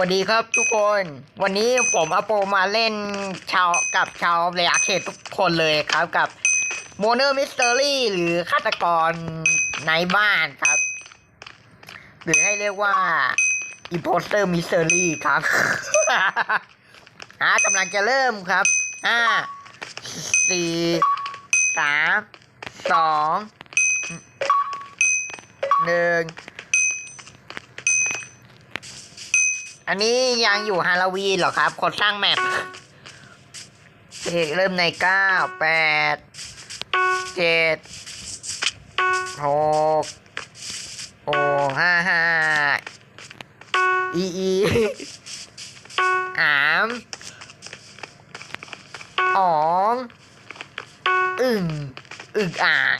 สวัสดีครับทุกคน วันนี้ผมอโปมาเล่นชาวกับชาวเรียเขตทุกคนเลยครับกับโมเนอร์มิสเตอรี่หรือฆาตกรในบ้านครับ หรือให้เรียกว่าอิ p โพสเตอร์มิสเตอรี่ครับฮะกำลังจะเริ่มครับห้าสี่สามสองหนึ่ง อันนี้ยังอยู่ฮาโลวีนเหรอครับ คนสร้างแมปเริ่มในเก้าแปดเจ็ดหกหกห้าห้าอีอีอามอ๋องอึ่งอึ่งอ่าง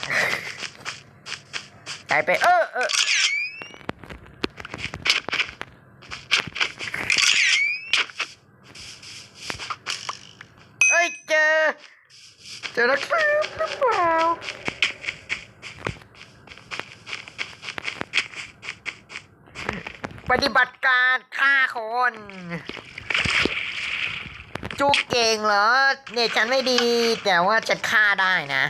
ไปไปเออเออ เอ้ยเจอ เจอนักสืบหรือเปล่าปฏิบัติการฆ่าคน จุกเก่งเหรอ เนี่ยฉันไม่ดี แต่ว่าฉันฆ่าได้นะ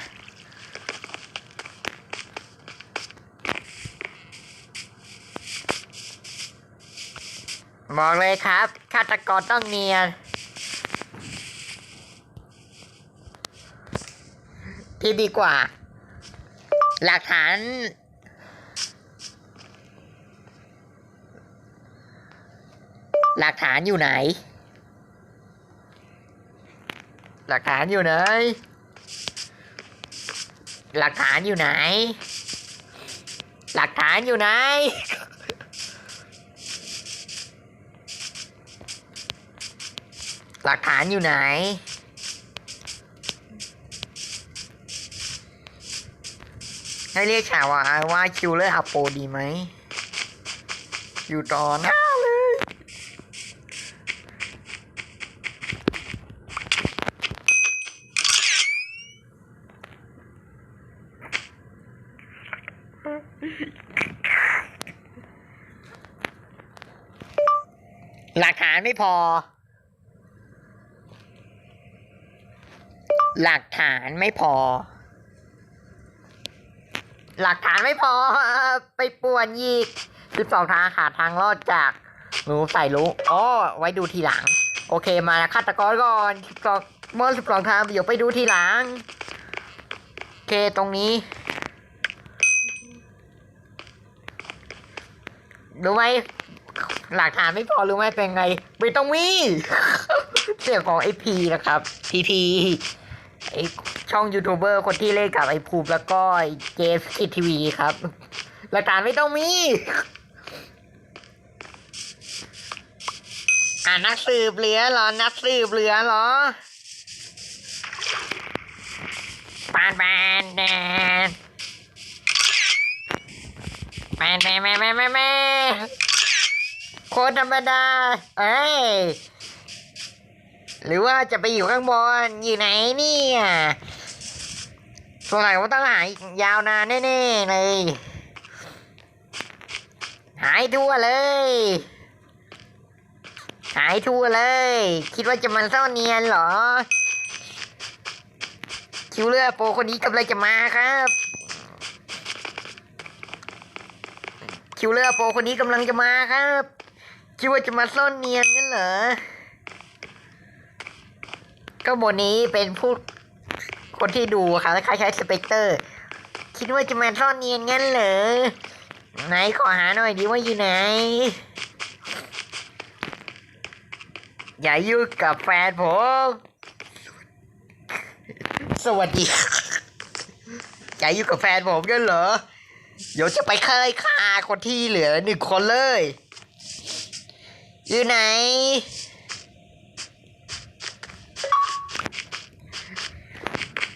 บอกเลยครับฆาตกรต้องเนียน ที่ดีกว่า หลักฐาน หลักฐานอยู่ไหน หลักฐานอยู่ไหน หลักฐานอยู่ไหน หลักฐานอยู่ไหนหลักฐานอยู่ไหน ให้เรียกฉาวาว่าคิวเลอร์อัปโปดีไหม อยู่ต่อหน้าเลย หลักฐานไม่พอ หลักฐานไม่พอ หลักฐานไม่พอไปป่วนยีกสิบสองทางหาทางรอดจากหนูใส่รู้อ๋อไว้ดูทีหลัง โอเคมาฆาตกรก่อนสิบสองเมื่อสิบสองทางเดี๋ยวไปดูทีหลัง โอเคตรงนี้รู้ไหมหลักฐานไม่พอรู้ไหมเป็นไงไม่ต้องมีเสียงของไอพีนะครับพีพีไอ ช่องยูทูบเบอร์คนที่เล่นกับไอภูมิแล้วก็เจฟคิดทีวีครับ หลักฐานไม่ต้องมี อ่านักสืบเหลือเหรอ นักสืบเหลือเหรอปานแปนแดนแปนแปนแปนแปนแปนแปนโคนธรรมดา เอ้ย หรือว่าจะไปอยู่ข้างบนอยู่ไหนเนี่ย สงสัยว่าต้องหายยาวนานแน่ๆเลย หายทั่วเลย หายทั่วเลย คิดว่าจะมันซ่อนเนียนเหรอ คิวเลอร์โปคนนี้กำลังจะมาครับ คิวเลอร์โปคนนี้กำลังจะมาครับคิดว่าจะมาซ่อนเนียนงั้นเหรอก็บนนี้เป็นผู้ คนที่ดูค่ะคล้ายๆสเปกเตอร์ คิดว่าจะมาซ่อนเนียนงั้นเหรอ ไหนขอหาหน่อยดิว่าอยู่ไหน อย่ายุ่งกับแฟนผม สวัสดี อย่ายุ่งกับแฟนผมกันเหรอ เดี๋ยวจะไปเคยฆ่าคนที่เหลือหนึ่งคนเลย อยู่ไหน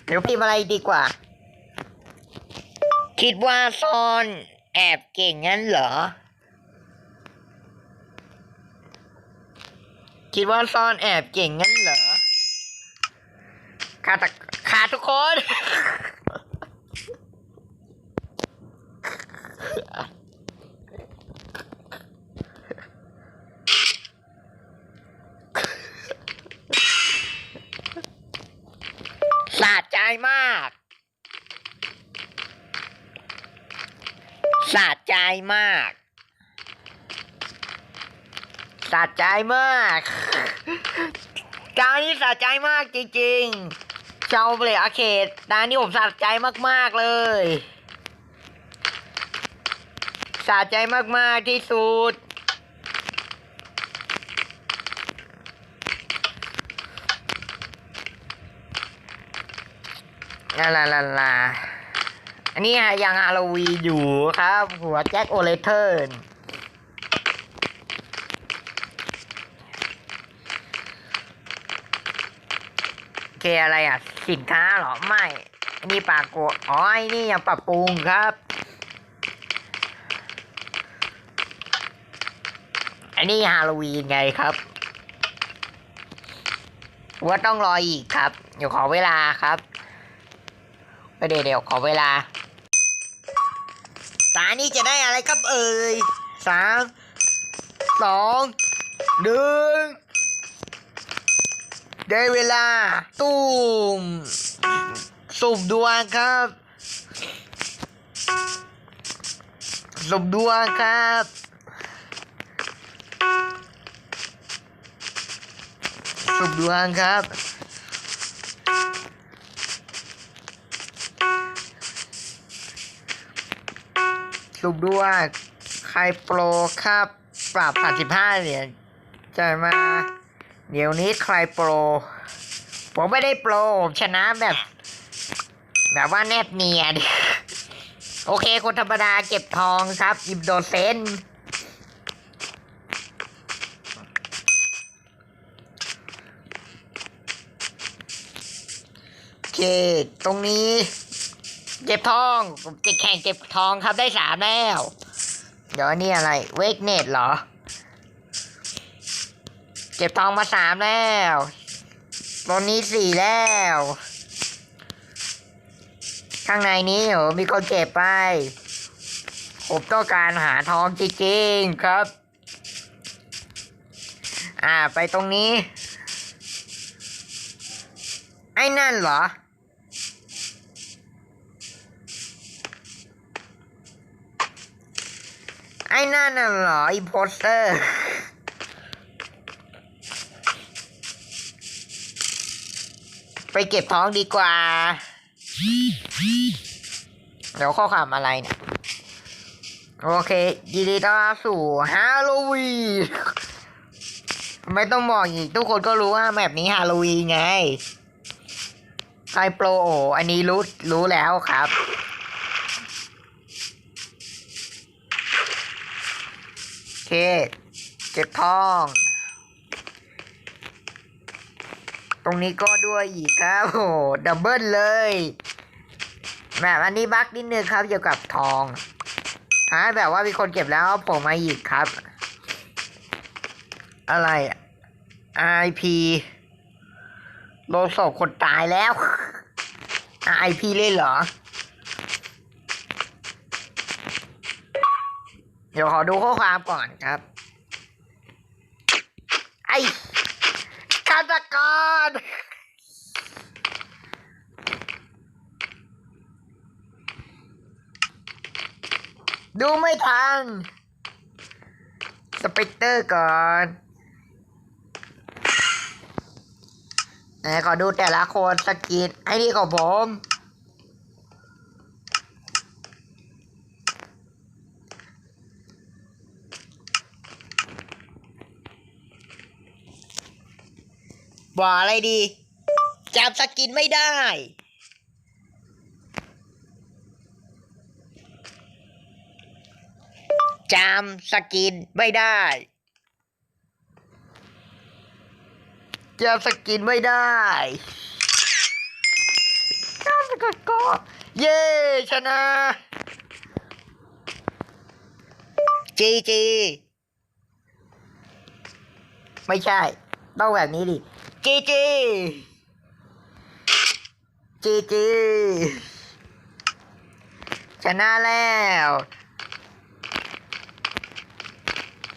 เดี๋ยวพิมพ์อะไรดีกว่า คิดว่าซ่อนแอบเก่งงั้นเหรอ คิดว่าซ่อนแอบเก่งงั้นเหรอขาตขาทุกคน โสะใจมากสะใจมากสะใจมากจานนี้สะใจมากจริงๆชาวเบลอาเคดจานนี้ผมสะใจมากๆเลยสะใจมากๆที่สุด ลาลาลาลาอันนี้ยังฮาโลวีอยู่ครับ หัวแจ็คโอเลเทอร์เคอะไรอะ สินค้าเหรอ ไม่อันนี้ปากโกอ๋อไอ้นี่ยังปรับปรุงครับ อันนี้ฮาโลวีนไงครับว่าต้องรออีกครับ เดี๋ยวขอเวลาครับ เดี๋ยวเดี๋ยวขอเวลา ตานี้จะได้อะไรครับเอ่ยสามสองหนึ่งได้เวลา ตุ้มสุ่มดวงครับสุ่มดวงครับสุ่มดวงครับ สุบด้วย ใครโปรครับปรับ85เหรียญจะมา เดี๋ยวนี้ใครโปร ผมไม่ได้โปรผมชนะแบบ แบบว่าแนบเนียนโอเค คนธรรมดาเก็บทองครับหยิบโดเซนโอเค ตรงนี้ เก็บทอง ผมจะแข่งเก็บทองครับได้สามแล้ว เดี๋ยวนนี่อะไร เวกเนตเหรอ เก็บทองมาสามแล้วตอนนี้สี่แล้ว ข้างในนี้โหมีคนเก็บไป ผมต้องการหาทองจริงๆครับ อ่าไปตรงนี้ ไอ้นั่นเหรอ ไอ้นั่นน่ะเหรออีโพสเตอร์ไปเก็บท้องดีกว่า เดี๋ยวข้อความอะไรเนี่ย โอเค ยินดีต้อนรับสู่ฮาโลวีนไม่ต้องบอกอีก ทุกคนก็รู้ว่าแบบนี้ฮาโลวีนไงไฮโปรโออันนี้รู้รู้แล้วครับ โอ เคเก็บทอง ตรงนี้ก็ด้วยอีกครับ โอ้ดับเบิลเลยแบบอันนี้บั๊กนิดนึงครับเกี่ยวกับทองหาแบบว่ามีคนเก็บแล้วผมมาอีกครับ อะไรอะ IP โลศพคนตายแล้ว IP เล่นเหรอ เดี๋ยวขอดูข้อความก่อนครับ ไอ้ฆาตกรดูไม่ทัน สเปกเตอร์ก่อนไหนขอดูแต่ละคนสกินไอ้นี่ของผม บอกอะไรดีจำสกินไม่ได้ จำสกินไม่ได้จำสกินไม่ได้จำสกินก็เย้ชนะจีจี ไม่ใช่ ต้องแบบนี้ดิ จีจีจีจีชนะแล้ว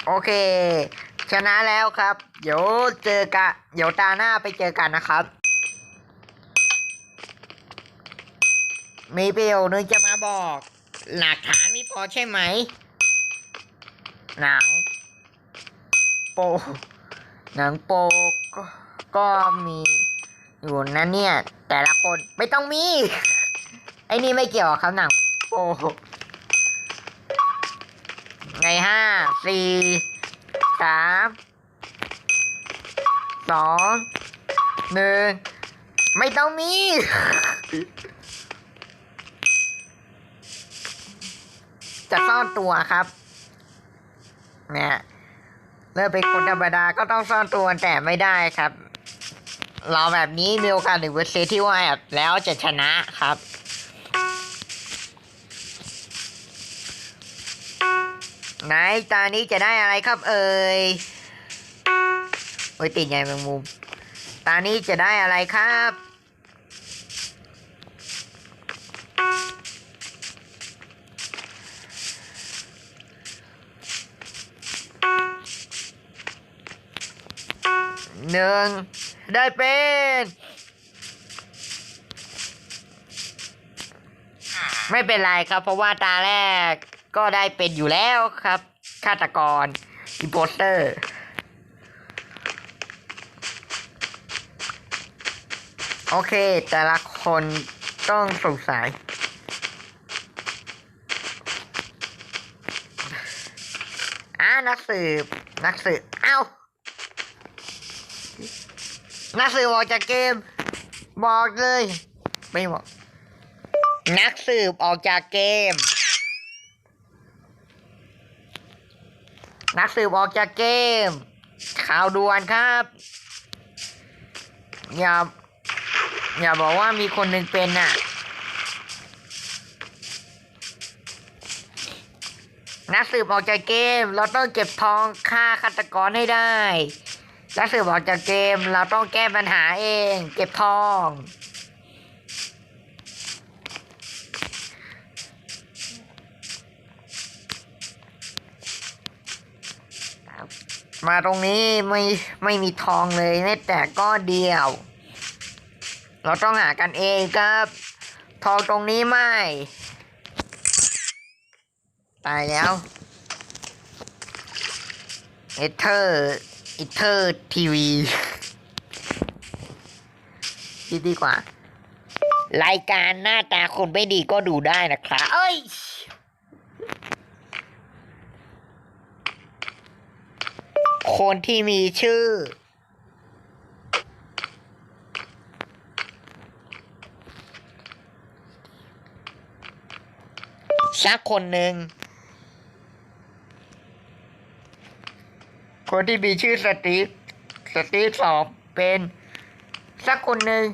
โอเค ชนะแล้วครับ เดี๋ยวเจอกันเดี๋ยวตาหน้าไปเจอกันนะครับ มีประโยชน์นึงจะมาบอก หลักฐานไม่พอใช่ไหม หนัง โป หนังโปก ก็มีอยู่นะเนี่ย แต่ละคนไม่ต้องมี ไอ้นี่ไม่เกี่ยวครับหนังโปไงห้าสี่สามสองหนึ่งไม่ต้องมี จะซ่อนตัวครับเนี่ยเริ่มเป็นคนธรรมดาก็ต้องซ่อนตัวแต่ไม่ได้ครับ เราแบบนี้มีโอกาสหนึ่งเปอร์เซที่ว่าแล้วจะชนะครับ ไหนตานี้จะได้อะไรครับเอ่ยโอ้ยติดใหญ่แมงมุม ตานี้จะได้อะไรครับหนึ่ง ได้เป็นไม่เป็นไรครับ เพราะว่าตาแรกก็ได้เป็นอยู่แล้วครับฆาตกรอิโปสเตอร์โอเค แต่ละคนต้องสงสัยอ่านักสืบนักสืบ เอ้า นักสืบออกจากเกม บอกเลย ไม่บอกนักสืบออกจากเกม นักสืบออกจากเกม ข่าวด่วนครับ อย่า อย่าบอกว่ามีคนหนึ่งเป็นน่ะ นักสืบออกจากเกม เราต้องเก็บทองฆ่าฆาตกรให้ได้ นักสืบออกจากเกมเราต้องแก้ปัญหาเอง เก็บทองมาตรงนี้ไม่ไม่มีทองเลยแม้แต่ก้อนเดียว เราต้องหากันเองครับ ทองตรงนี้ไม่ ตายแล้วเอเธอร์ อเธอร์ทีวีคิดดีกว่า รายการหน้าตาคนไม่ดีก็ดูได้นะครับ เอ้ย คนที่มีชื่อ สักคนหนึ่ง คนที่มีชื่อสตีฟสตีฟสอบเป็นสักคนหนึ่ง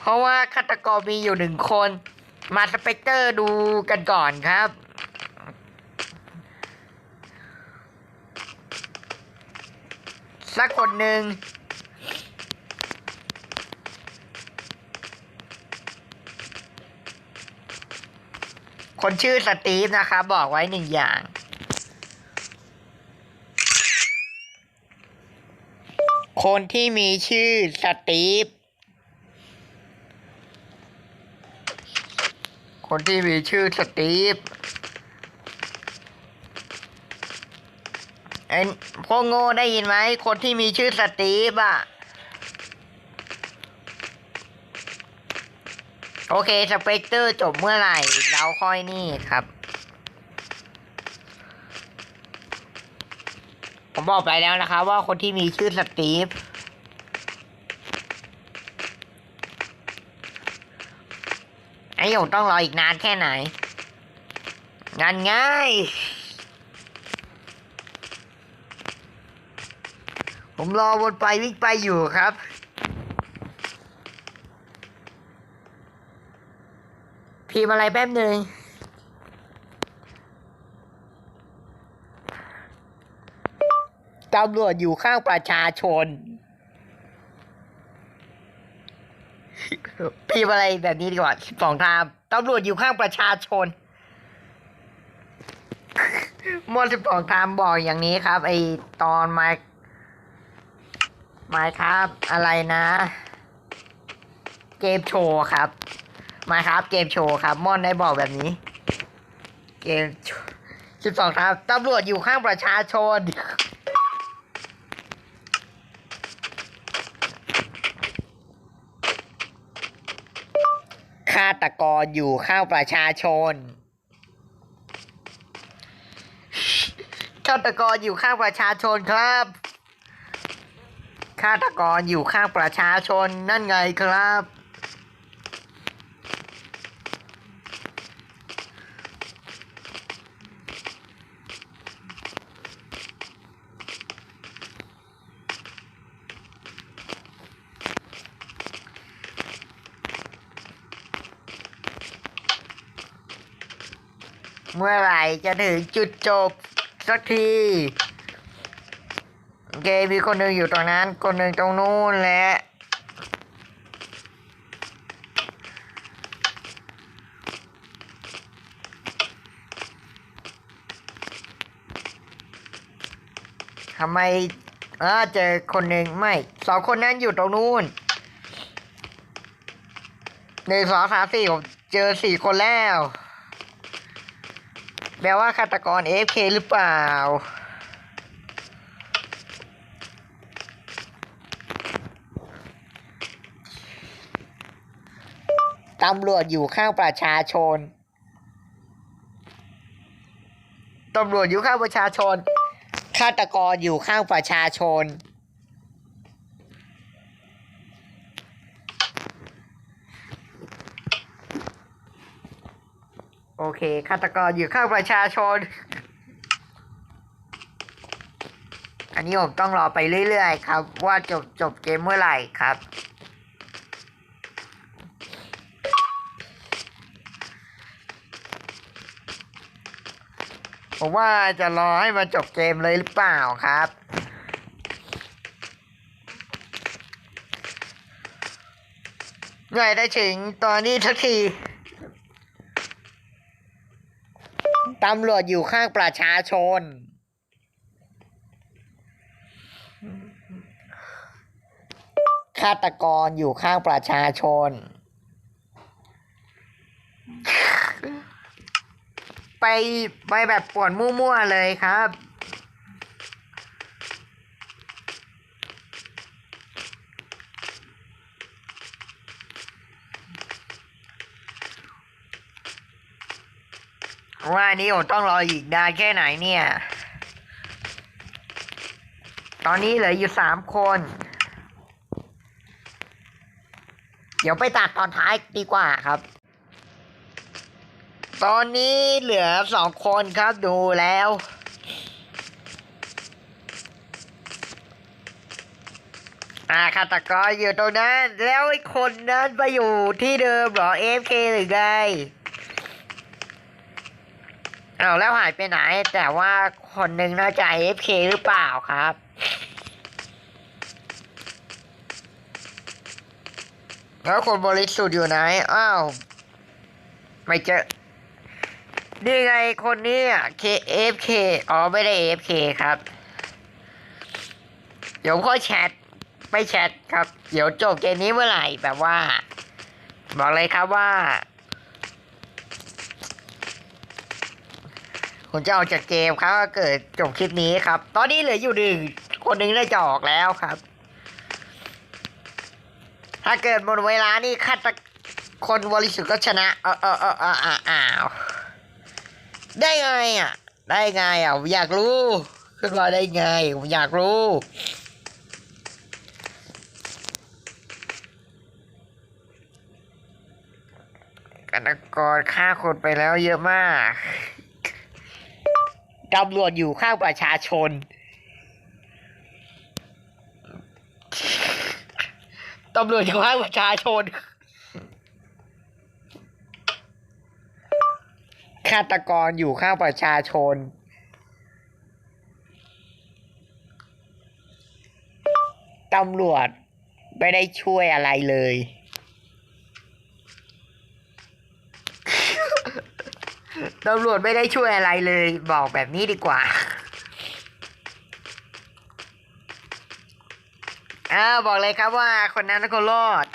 เพราะว่าฆาตกรมีอยู่หนึ่งคน มาสเปกเตอร์ดูกันก่อนครับสักคนหนึ่งคนชื่อสตีฟนะครับบอกไว้หนึ่งอย่าง คนที่มีชื่อสตีฟ คนที่มีชื่อสตีฟเอ็นพวกโง่ได้ยินไหม คนที่มีชื่อสตีฟอะโอเค สเปกเตอร์จบเมื่อไหร่ เราค่อยนี่ครับ ผม บอกไปแล้วนะครับว่าคนที่มีชื่อสตีฟไอ้หยงต้องรออีกนานแค่ไหน งานง่าย ผมรอวนไปวิ่งไปอยู่ครับพิมอะไรแป๊บหนึ่ง ตำรวจอยู่ข้างประชาชนพิมอะไรแบบนี้ดีกว่าสองทามตำรวจอยู่ข้างประชาชนมวลสิบสองทามบอกอย่างนี้ครับ ไอตอนไมไมครับอะไรนะ เกมโชว์ครับไมาครับ เกมโชว์ครับมอนได้บอกแบบนี้ เกมสิบสองครับตำรวจอยู่ข้างประชาชนาตกรอยู่ข้างประชาชนฆาตกรอยู่ข้างประชาชนครับฆาตกรอยู่ข้างประชาชนนั่นไงครับ มื่อไหร่จะถึงจุดจบสักทีโอเคมีคนหนึ่งอยู่ตรงนั้น คนหนึ่งตรงนู้นแหละทำไมเออเจอคนหนึ่งไม่สองคนนั้นอยู่ตรงนู้นหนึ่งสองสามสี่ผมเจอสี่คนแล้ว แปลว่าฆาตกร AFK หรือเปล่า ตำรวจอยู่ข้างประชาชน ตำรวจอยู่ข้างประชาชน ฆาตกรอยู่ข้างประชาชน อเคฆาตกรอยู่ข้างประชาชน อันนี้ผมต้องรอไปเรื่อยๆครับ ว่าจบจบเกมเมื่อไหร่ครับผมว่าจะรอให้มันจบเกมเลยหรือเปล่าครับเมื่อไหร่ได้ถึงตอนนี้ทักที ตำรวจอยู่ข้างประชาชน ฆาตกรอยู่ข้างประชาชน ไปไปแบบป่วนมั่วๆเลยครับ ว่านี้ผมต้องรออีกนานแค่ไหนเนี่ย ตอนนี้เหลืออยู่สามคน เดี๋ยวไปตัดตอนท้ายดีกว่าครับ ตอนนี้เหลือสองคนครับดูแล้วอาฆาตกรอยู่ตรงนั้น แล้วไอ้คนนั้นไปอยู่ที่เดิมเหรอ AFK หรือไง เอาแล้วหายไปไหน แต่ว่าคนหนึ่งน่าจะ AFK หรือเปล่าครับ แล้วคนบริสุทธิ์อยู่ไหน อ้าว ไม่เจอ นี่ไงคนนี้อะ KFK อ๋อ ไม่ได้ AFK ครับ เดี๋ยวค่อแชทไม่แชทครับ เดี๋ยวจบเกมนี้เมื่อไหร่แบบว่า บอกเลยครับว่า ผมจะออกจากเกมครับถ้าเกิดจบคลิปนี้ครับ ตอนนี้เหลืออยู่หนึ่งคนหนึ่งได้จะออกแล้วครับ ถ้าเกิดหมดเวลานี่ฆาตคนบริสุทธิ์ก็ชนะเออเออเออเออเอออ้าวได้ไงอะ ได้ไงอะผมอยากรู้ขึ้นมาได้ไงผมอยากรู้กันกรฆ่าคนไปแล้วเยอะมาก ตำรวจอยู่ข้างประชาชน ตำรวจอยู่ข้างประชาชน ฆาตกรอยู่ข้างประชาชน ตำรวจไม่ได้ช่วยอะไรเลย ตำรวจไม่ได้ช่วยอะไรเลยบอกแบบนี้ดีกว่าอ้าบอกเลยครับว่าคนนั้นก็รอด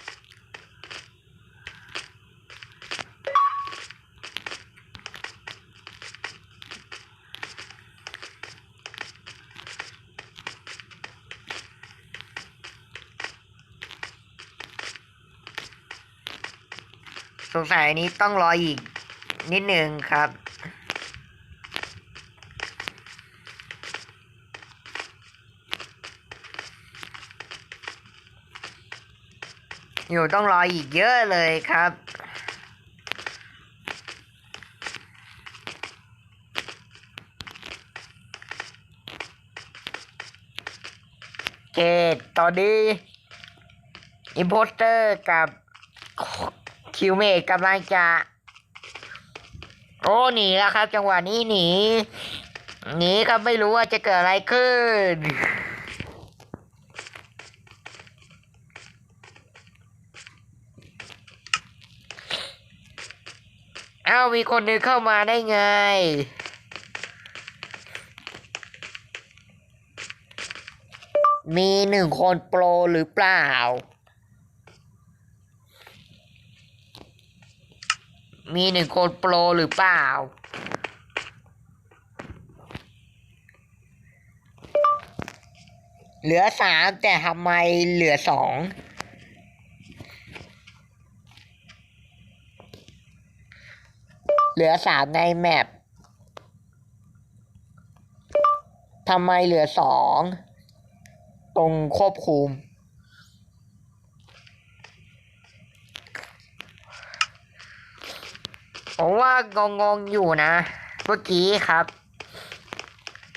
สงสัยนี้ต้องรออีก นิดหนึ่งครับ อยู่ต้องรออีกเยอะเลยครับเกตตอนนี้อิมโพสเตอร์กับคิวเมดกำลังจะ โอ้หนีแล้วครับ จังหวะนี้หนีหนีครับไม่รู้ว่าจะเกิดอะไรขึ้นเอ้ามีคนหนึงเข้ามาได้ไงมีหนึ่งคนโปรหรือเปล่า มีหนึ่งคนโปรหรือเปล่า เหลือสามแต่ทำไมเหลือสองเหลือสามในแมปทำไมเหลือสองตรงควบคุม ผมว่างงงๆอยู่นะ เมื่อกี้ครับ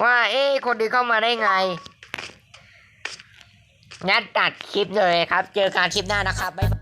ว่าเอ๊ะคนนี้เข้ามาได้ไงงั้นตัดคลิปเลยครับ เจอกันคลิปหน้านะครับบ๊ายบาย